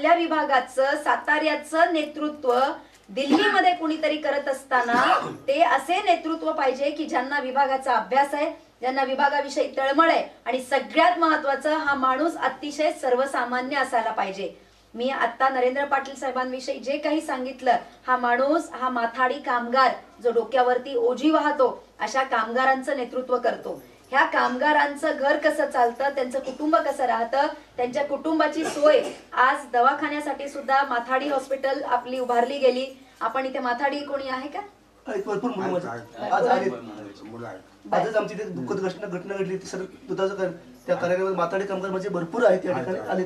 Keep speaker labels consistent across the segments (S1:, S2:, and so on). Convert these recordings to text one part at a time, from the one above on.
S1: आपल्या विभागाचं साताऱ्याचं नेतृत्व दिल्लीमध्ये कुणीतरी करत असताना ते असे नेतृत्व पाहिजे की ज्यांना विभागाचा अभ्यास आहे ज्यांना विभागाविषयी तळमळ आहे आणि सगळ्यात महत्वाचं हा माणूस अतिशय सर्वसामान्य असायला पाहिजे. मी आता नरेंद्र पाटील साहेबांविषयी जे काही सांगितलं हा माणूस हा माथाडी कामगार जो डोक्यावरती ओझी वाहतो अशा कामगारांचं नेतृत्व करतो. ह्या कामगारांचं घर कसं चालतं त्यांचं कुटुंब कसं राहतं त्यांच्या कुटुंबाची सोय. आज दवाखान्यासाठी सुद्धा माथाडी हॉस्पिटल आपली उभारली गेली. आपण इथे माथाडी कोणी आहे का?
S2: भरपूर मुलं आज
S3: आहेत.
S2: आजच आमची इथे दुःखद घटना घटना घडली. ती सर दुधाचं कर त्या कार्यालयामध्ये माताडी कामगार म्हणजे भरपूर आहेत या ठिकाणी आले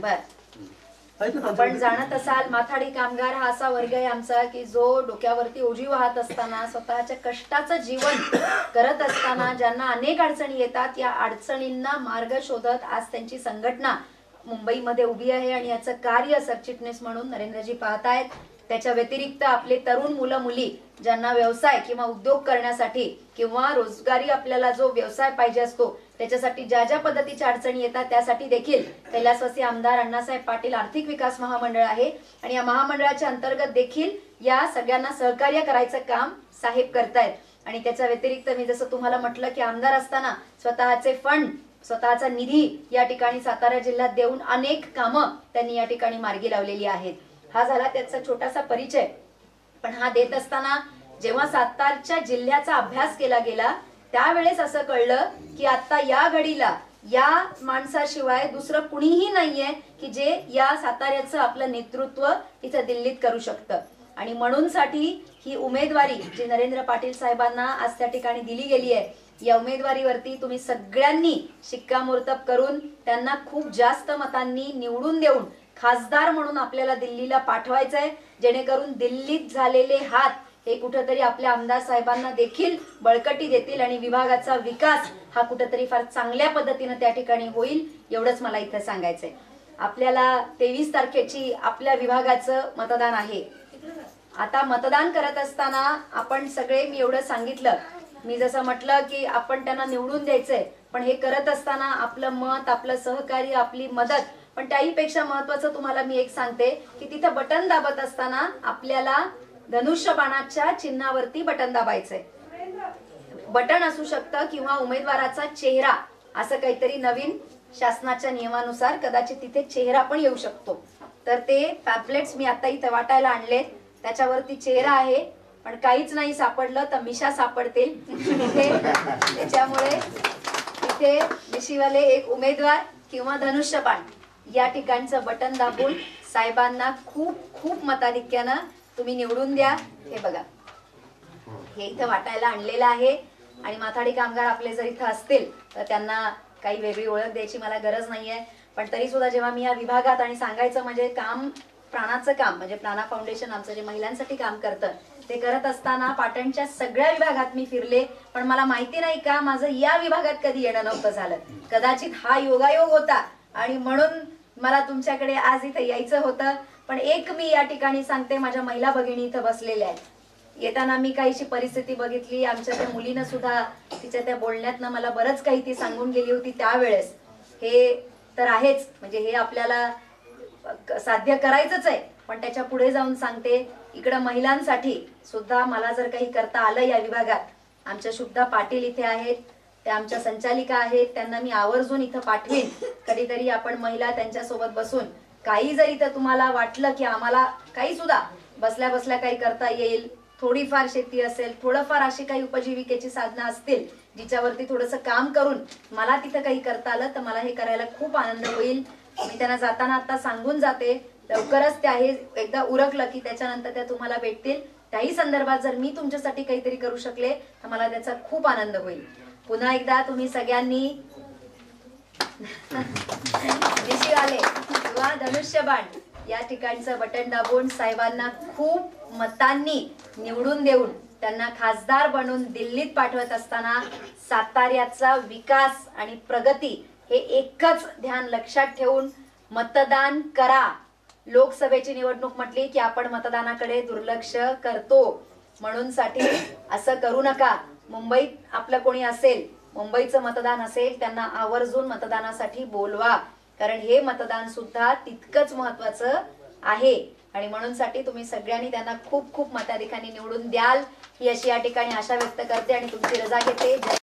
S1: आपण जाणत असाल माथाडी कामगार हा असा वर्ग आहे आमचा की जो डोक्यावरती ओझी वाहत असताना स्वतःच्या कष्टाचं जीवन करत असताना ज्यांना अनेक अडचणी येतात या अडचणींना मार्ग शोधत आज त्यांची संघटना मुंबईमध्ये उभी आहे आणि याचं कार्य सरचिटणीस म्हणून नरेंद्रजी पाहतायत. त्याच्या व्यतिरिक्त आपले तरुण मुलं मुली ज्यांना व्यवसाय किंवा उद्योग करण्यासाठी किंवा रोजगारी आपल्याला जो व्यवसाय पाहिजे असतो त्याच्यासाठी ज्या ज्या पद्धतीच्या अडचणी येतात त्यासाठी देखील कैलासवासी आमदार अण्णासाहेब पाटील आर्थिक विकास महामंडळ आहे. आणि या महामंडळाच्या अंतर्गत देखील या सगळ्यांना सहकार्य करायचं काम साहेब करतायत. आणि त्याच्या व्यतिरिक्त मी जसं तुम्हाला म्हटलं की आमदार असताना स्वतःचे फंड स्वतःचा निधी या ठिकाणी सातारा जिल्ह्यात देऊन अनेक कामं त्यांनी या ठिकाणी मार्गी लावलेली आहेत. हा झाला त्याचा छोटासा परिचय. पण हा देत असताना जेव्हा सातारच्या जिल्ह्याचा अभ्यास केला गेला त्यावेळेस असं कळलं की आता या घडीला या माणसाशिवाय दुसरं कुणीही नाहीये की जे या साताऱ्याचं आपलं नेतृत्व इथं दिल्लीत करू शकतं. आणि म्हणून साठी ही उमेदवारी जी नरेंद्र पाटील साहेबांना आज त्या ठिकाणी दिली गेली आहे या उमेदवारीवरती तुम्ही सगळ्यांनी शिक्कामोर्तब करून त्यांना खूप जास्त मतांनी निवडून देऊन खासदार म्हणून आपल्याला दिल्लीला पाठवायचंय जेणेकरून दिल्लीत झालेले हात हे कुठंतरी आपल्या आमदार साहेबांना देखील बळकटी देतील आणि विभागाचा विकास हा कुठंतरी फार चांगल्या पद्धतीनं त्या ठिकाणी होईल एवढंच मला इथं सांगायचंय. आपल्याला तेवीस तारखेची आपल्या विभागाचं मतदान आहे. आता मतदान करत असताना आपण सगळे मी एवढं सांगितलं. मी जसं म्हटलं की आपण त्यांना निवडून द्यायचंय पण हे करत असताना आपलं मत आपलं सहकार्य आपली मदत पण त्याहीपेक्षा महत्वाचं तुम्हाला मी एक सांगते की तिथं बटन दाबत असताना आपल्याला धनुष्यबाणाच्या चिन्हावरती बटन दाबायचंय. बटन असू शकतं किंवा उमेदवाराचा चेहरा असं काहीतरी नवीन शासनाच्या नियमानुसार कदाचित तिथे चेहरा पण येऊ शकतो. तर ते पॅम्पलेट्स मी आता इथे वाटायला आणलेत. त्याच्यावरती चेहरा आहे पण काहीच नाही सापडलं तर मिशा सापडतील. त्याच्यामुळे तिथे मिशीवाले एक उमेदवार किंवा धनुष्यबाण या ठिकाणचं बटन दाबून साहेबांना खूप खूप मताधिक्यानं तुम्ही निवडून द्या. हे बघा. हे इथं वाटायला आणलेलं आहे. आणि माथाडी कामगार आपले जर इथं असतील तर त्यांना काही वेगळी ओळख द्यायची मला गरज नाहीये. पण तरी सुद्धा जेव्हा मी या विभागात आणि सांगायचं म्हणजे काम प्राणाचं काम म्हणजे प्राणा फाउंडेशन आमचं जे महिलांसाठी काम करतं ते करत असताना पाटणच्या सगळ्या विभागात मी फिरले. पण मला माहिती नाही का माझं या विभागात कधी येणं नव्हतं झालं. कदाचित हा योगायोग होता. आणि म्हणून मला तुमच्याकडे आज इथे यायचं होतं. पण एक मी या ठिकाणी सांगते माझ्या महिला भगिनी इथं बसलेल्या आहेत. येताना मी काहीशी परिस्थिती बघितली आमच्या त्या मुलीनं सुद्धा तिच्या त्या बोलण्यातनं मला बरंच काही ती सांगून गेली होती त्यावेळेस. हे तर आहेच म्हणजे हे आपल्याला साध्य करायचंच आहे पण त्याच्या पुढे जाऊन सांगते इकडं महिलांसाठी सुद्धा मला जर काही करता आलं या विभागात आमच्या शुभदा पाटील इथे आहेत त्या आमच्या संचालिका आहेत त्यांना मी आवर्जून इथं पाठवीन. कधीतरी आपण महिला त्यांच्यासोबत बसून काही जरी तर तुम्हाला वाटलं की आम्हाला काही सुद्धा बसल्या बसल्या काही करता येईल. थोडीफार शेती असेल थोडंफार अशी काही उपजीविकेची साधनं असतील जिच्यावरती थोडंसं काम करून मला तिथं काही करता आलं तर मला हे करायला खूप आनंद होईल. मी त्यांना जाताना आता सांगून जाते लवकरच त्या हे एकदा उरकलं की त्याच्यानंतर त्या तुम्हाला भेटतील. त्याही संदर्भात जर मी तुमच्यासाठी काहीतरी करू शकले तर मला त्याचा खूप आनंद होईल. पुन्हा एकदा तुम्ही सगळ्यांनी आले किंवा धनुष्यबाण या ठिकाणचं बटन दाबून साहेबांना खूप मतांनी निवडून देऊन त्यांना खासदार बनवून दिल्लीत पाठवत असताना साताऱ्याचा विकास आणि प्रगती हे एकच ध्यान लक्षात ठेवून मतदान करा. लोकसभेची निवडणूक म्हटली की आपण मतदानाकडे दुर्लक्ष करतो. म्हणून साठी असं करू नका. मुंबईत आपलं कोणी असेल मुंबईचं मतदान असेल त्यांना आवर्जून मतदानासाठी बोलवा. कारण हे मतदान सुद्धा तितकंच महत्वाचं आहे. आणि म्हणून साठी तुम्ही सगळ्यांनी त्यांना खूप खूप मताधिकांनी निवडून द्याल. ही अशी या ठिकाणी आशा व्यक्त करते आणि तुमची रजा घेते.